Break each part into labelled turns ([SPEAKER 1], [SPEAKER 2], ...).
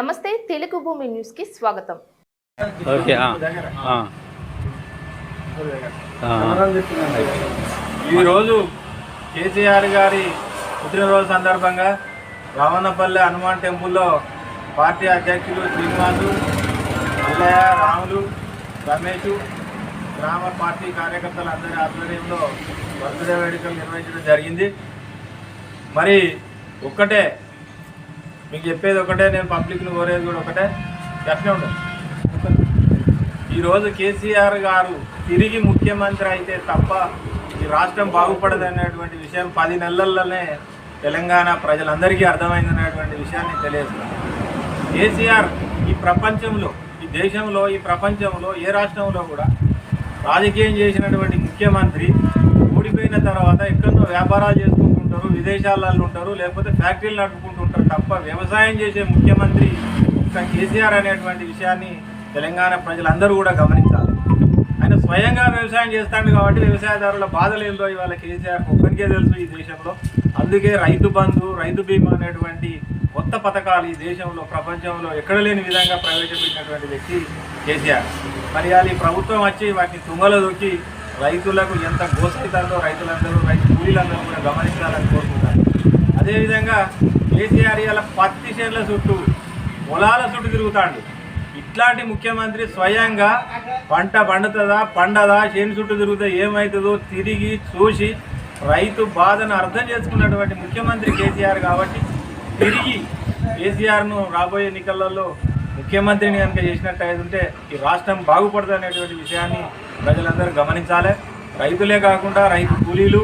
[SPEAKER 1] నమస్తే తెలుగు భూమి న్యూస్కి స్వాగతం.
[SPEAKER 2] ఓకే
[SPEAKER 3] ఈరోజు కేసీఆర్ గారి పుట్టినరోజు సందర్భంగా రావణపల్లి హనుమాన్ టెంపుల్లో పార్టీ అధ్యక్షులు శ్రీనివాసు మల్లయ్య రాములు రమేష్ గ్రామ పార్టీ కార్యకర్తలు అందరి ఆధ్వర్యంలో బర్త్డే వేడుకలు నిర్వహించడం జరిగింది. మరి ఒక్కటే మీకు చెప్పేది ఒకటే నేను పబ్లిక్ను కోరేది కూడా ఒకటే. అట్లే ఉండదు ఈరోజు కేసీఆర్ గారు తిరిగి ముఖ్యమంత్రి అయితే తప్ప ఈ రాష్ట్రం బాగుపడదనేటువంటి విషయం పది నెలల్లోనే తెలంగాణ ప్రజలందరికీ అర్థమైందనేటువంటి విషయాన్ని తెలియజేస్తున్నాను. కేసీఆర్ ఈ ప్రపంచంలో ఈ దేశంలో ఈ ప్రపంచంలో ఏ రాష్ట్రంలో కూడా రాజకీయం చేసినటువంటి ముఖ్యమంత్రి ఓడిపోయిన తర్వాత ఎక్కడో వ్యాపారాలు ఉంటారు విదేశాలలో ఉంటారు లేకపోతే ఫ్యాక్టరీలు నడుపుకుంటుంటారు తప్ప వ్యవసాయం చేసే ముఖ్యమంత్రి ఒక్క కేసీఆర్ అనేటువంటి విషయాన్ని తెలంగాణ ప్రజలందరూ కూడా గమనించాలి. ఆయన స్వయంగా వ్యవసాయం చేస్తాడు కాబట్టి వ్యవసాయదారుల బాధలు ఏందో ఇవాళ కేసీఆర్ ఒక్కరికే తెలుసు ఈ దేశంలో. అందుకే రైతు బంధు రైతు బీమా అనేటువంటి కొత్త పథకాలు ఈ దేశంలో ప్రపంచంలో ఎక్కడ లేని విధంగా ప్రవేశపెట్టినటువంటి వ్యక్తి కేసీఆర్. మరి అది ఈ ప్రభుత్వం వచ్చి వాటిని తుంగలో దొక్కి రైతులకు ఎంత గోసైతుందో రైతులందరూ కూలీలందరూ కూడా గమనించాలని కోరుకుంటారు. అదేవిధంగా కేసీఆర్ ఇలా పత్తి చేనుల చుట్టూ పొలాల చుట్టూ తిరుగుతాడు. ఇట్లాంటి ముఖ్యమంత్రి స్వయంగా పంట పండుతుందా పండదా చేను చుట్టూ తిరుగుతా ఏమవుతుందో తిరిగి చూసి రైతు బాధను అర్థం చేసుకున్నటువంటి ముఖ్యమంత్రి కేసీఆర్ కాబట్టి తిరిగి కేసీఆర్ను రాబోయే ఎన్నికలలో ముఖ్యమంత్రిని కనుక చేసినట్టు అయితే ఉంటే ఈ రాష్ట్రం బాగుపడుతుంది అనేటువంటి విషయాన్ని ప్రజలందరూ గమనించాలి. రైతులే కాకుండా రైతు కూలీలు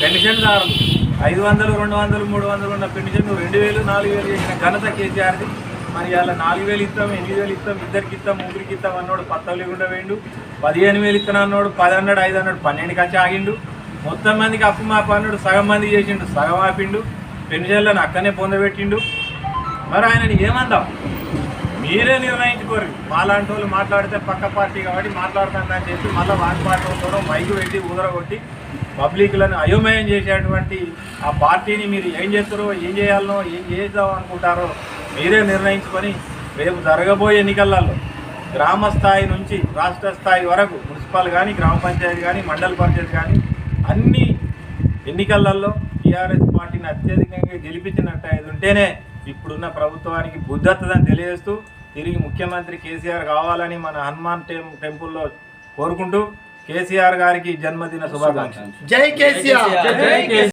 [SPEAKER 3] పెన్షన్దారులు. ఐదు వందలు రెండు వందలు మూడు వందలు ఉన్న పెన్షన్ రెండు వేలు నాలుగు వేలు చేసిన ఘనత కేసీఆర్ది. మరి అలా నాలుగు వేలు ఇస్తాం ఎనిమిది వేలు ఇస్తాం ఇద్దరికి ఇస్తాం ముగ్గురికి ఇస్తాం అన్నోడు పత్తలు లేకుండా వేయండు పదిహేను వేలు ఇస్తాను అన్నోడు పది అన్నాడు ఐదు అన్నాడు పన్నెండుకి వచ్చి ఆగిండు. మొత్తం మందికి అప్పు మాపు అన్నాడు సగం మంది చేసిండు సగం ఆపిండు. పెన్షన్లను అక్కనే పొందబెట్టిండు. మరి ఆయనని ఏమందాం? మీరే నిర్ణయించుకోరు. వాళ్ళంటి వాళ్ళు మాట్లాడితే పక్క పార్టీ కాబట్టి మాట్లాడుతుందని చెప్పి మళ్ళీ వారి పార్టీ కూడా మైకు పెట్టి ఊదరగొట్టి పబ్లిక్లను అయోమయం చేసేటువంటి ఆ పార్టీని మీరు ఏం చేస్తారో ఏం చేయాలనో ఏం చేద్దాం అనుకుంటారో మీరే నిర్ణయించుకొని రేపు జరగబోయే ఎన్నికలలో గ్రామ స్థాయి నుంచి రాష్ట్ర స్థాయి వరకు మున్సిపల్ కానీ గ్రామ పంచాయతీ కానీ మండల పరిషత్ కానీ అన్ని ఎన్నికలలో టీఆర్ఎస్ పార్టీని అత్యధికంగా గెలిపించినట్టు అది ఉంటేనే ఇప్పుడున్న ప్రభుత్వానికి బుద్ధత్తదని తెలియజేస్తూ తిరిగి ముఖ్యమంత్రి కేసీఆర్ కావాలని మన హనుమాన్ టెం టెంపుల్లో కోరుకుంటూ కేసీఆర్ గారికి జన్మదిన శుభాకాంక్షలు.
[SPEAKER 4] జై కేసీఆర్!